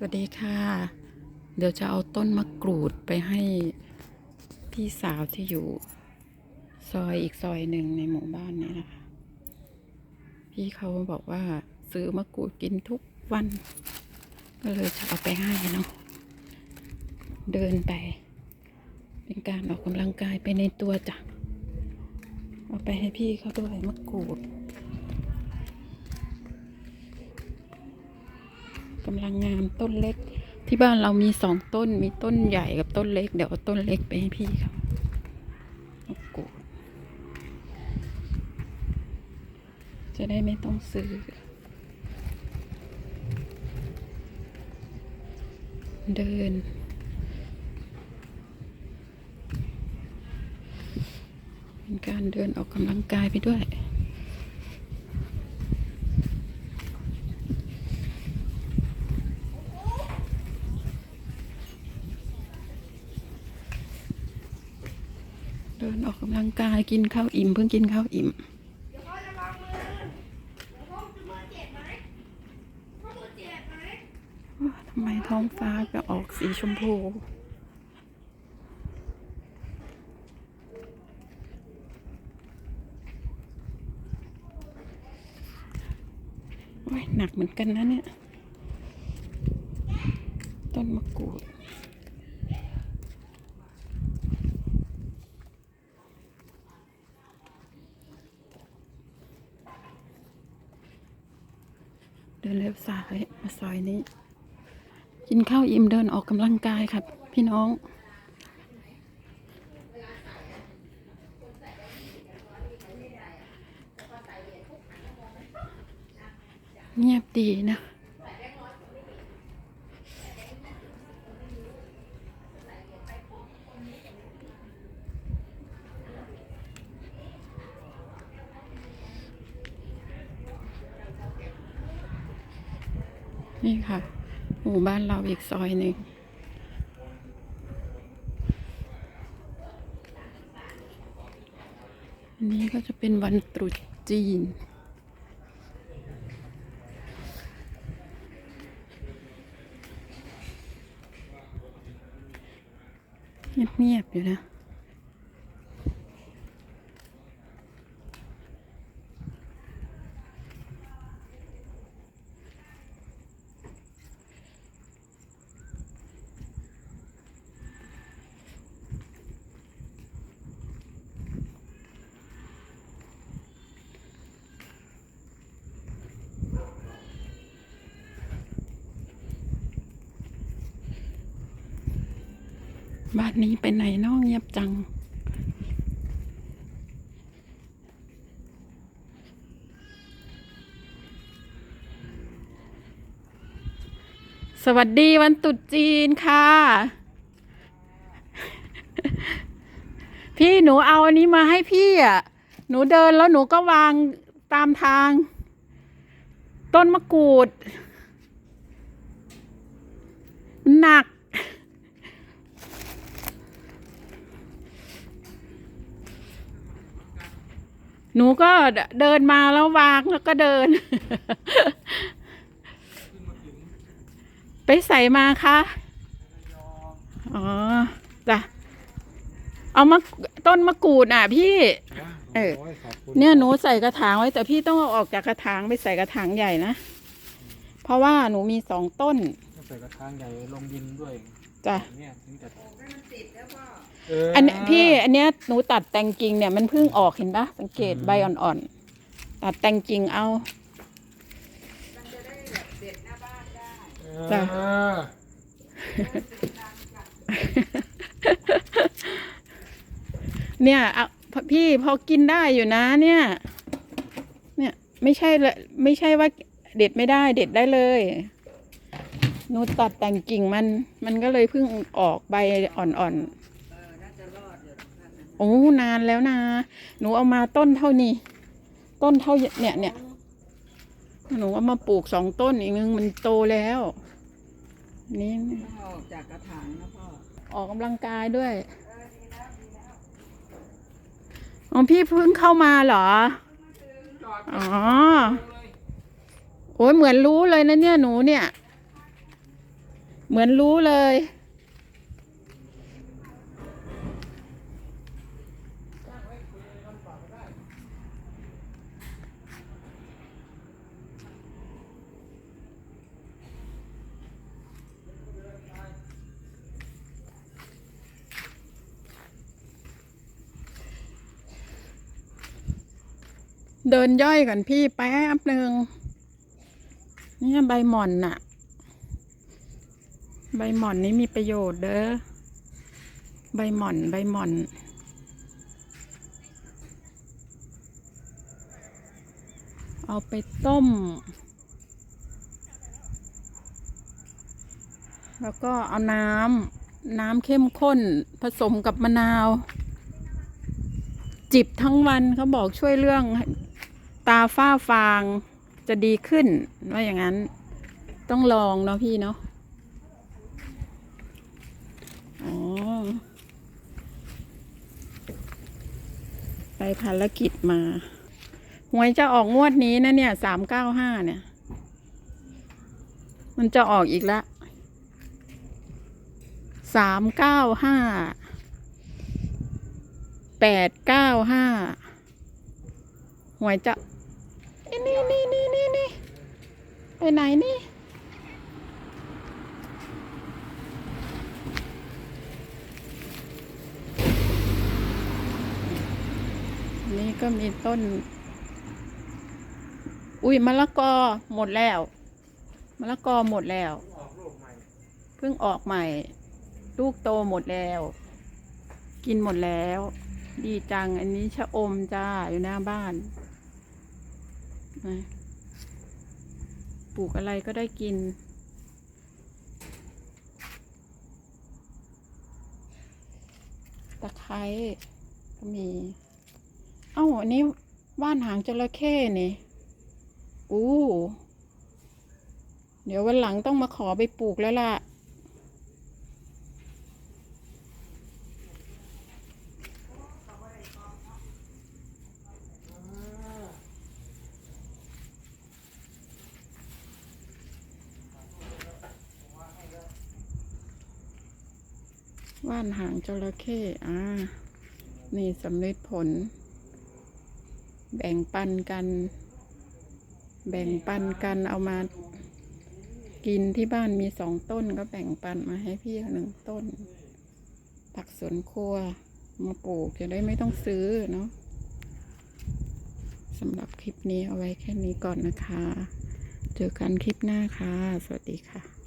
สวัสดีค่ะ เดี๋ยวจะเอาต้นมะกรูดไปให้พี่สาวที่อยู่ ซอยอีกซอยหนึ่งในหมู่บ้านนี้นะคะ พี่เขาบอกว่าซื้อมะกรูดกินทุกวัน ก็เลยจะเอาไปให้เนาะเดินไป เป็นการออกกำลังกายไปในตัวจ้ะเอาไปให้พี่เขาด้วยมะกรูด กำลังงามต้นเล็ก ที่บ้านเรามีสองต้นมีต้นใหญ่กับต้นเล็ก เดี๋ยวเอาต้นเล็กไปให้พี่เขากรูจะได้ไม่ต้องซื้อ เดินเป็นการเดินออกกำลังกายไปด้วย เดินออกกำลังกายกินข้าวอิ่ม เพิ่งกินข้าวอิ่มทำไมท้องฟ้าก็ออกสีชมพูหนักเหมือนกันนะเนี่ย ต้นมะกรูด ดินเลี้ยวซ้ายมาซอยนี้ กินข้าวอิ่มเดินออกกำลังกายครับ พี่น้องเงียบดีนะ นี่ค่ะหมู่บ้านเราอีกซอยหนึ่งอันนี้ก็จะเป็นวันตรุษจีน เงียบๆอยู่นะ บ้านนี้ไปไหนนองเงียบจัง สวัสดีวันตรุษจีนค่ะ พี่หนูเอาอันนี้มาให้พี่อะ หนูเดินแล้วหนูก็วางตามทาง ต้นมะกรูด หนัก หนูก็เดินมาแล้ววางแล้วก็เดิน ไปใส่มาคะอ๋อจ้ะเอามาต้นมะกรูดอะ พี่ เออโยขอบคุณเนี่ยหนูใส่กระถางไว้ แต่พี่ต้องเอาออกจากกระถางไปใส่กระถางใหญ่นะ เพราะว่าหนูมีสองต้นต้องใส่กระถางใหญ่ลงดินด้วย จ้ะเนี่ยถึงจะอันเนี้ยพี่อันเนี้ยหนูตัดแต่งกิ่งเนี่ยมันเพิ่งออกเห็นปะสังเกตใบอ่อนๆตัดแต่งกิ่งเอา จ้ะ เออเนี่ยเอาพี่พอกินได้อยู่นะ เนี่ย เนี่ย ไม่ใช่ละไม่ใช่ว่าเด็ดไม่ได้เด็ดได้เลย หนูตัดแต่งกิ่งมัน มันก็เลยเพิ่งออกใบอ่อนๆ โอ้นานแล้วนะ หนูเอามาต้นเท่านี้ ต้นเท่าเนี่ยเนี่ยหนูเอามาปลูกสองต้นอีกนึงมันโตแล้ว นี่ออาออกจากกระถางนะพ่อ ออกกำลังกายด้วยอ๋อพี่เพิ่งเข้ามาเหรอ อ๋อ โอ้ยเหมือนรู้เลยนะเนี่ยหนูเนี่ย เหมือนรู้เลย เดินย่อยก่อนพี่แป๊บหนึ่งเนี่ยใบหม่อนน่ะ ใบหม่อนนี้มีประโยชน์เด้อ ใบหม่อน ใบหม่อน เอาไปต้ม แล้วก็เอาน้ำ น้ำเข้มข้น ผสมกับมะนาว จิบทั้งวันเขาบอกช่วยเรื่องตาฝ้าฟางจะดีขึ้นว่าอย่างนั้นต้องลองเนาะพี่เนาะ ไปภารกิจมา หวยจะออกงวดนี้นะเนี่ย สามเก้าห้าเนี่ย มันจะออกอีกแล้วสามเก้าห้า แปดเก้าห้า หวยจะ นี่นี่นี่นี่นี่ไปไหนนี่ นี่ก็มีต้น อุ้ยมะละกอหมดแล้วมะละกอหมดแล้ว เพิ่งออกใหม่ ลูกโตหมดแล้ว กินหมดแล้ว ดีจังอันนี้ชะอมจ้าอยู่หน้าบ้านนะปลูกอะไรก็ได้กินตะไคร้ก็มี อ้าอันนี้ว่านหางจระเข้นี่อู้เดี๋ยววันหลังต้องมาขอไปปลูกแล้วล่ะ ว่านหางจระเข้อ่า นี่สำเร็จผล แบ่งปันกัน แบ่งปันกันเอามากินที่บ้านมีสองต้นก็แบ่งปันมาให้พี่หนึ่งต้น ผักสวนครัวมาปลูกจะได้ไม่ต้องซื้อเนาะสำหรับคลิปนี้เอาไว้แค่นี้ก่อนนะคะ เจอกันคลิปหน้าค่ะ สวัสดีค่ะ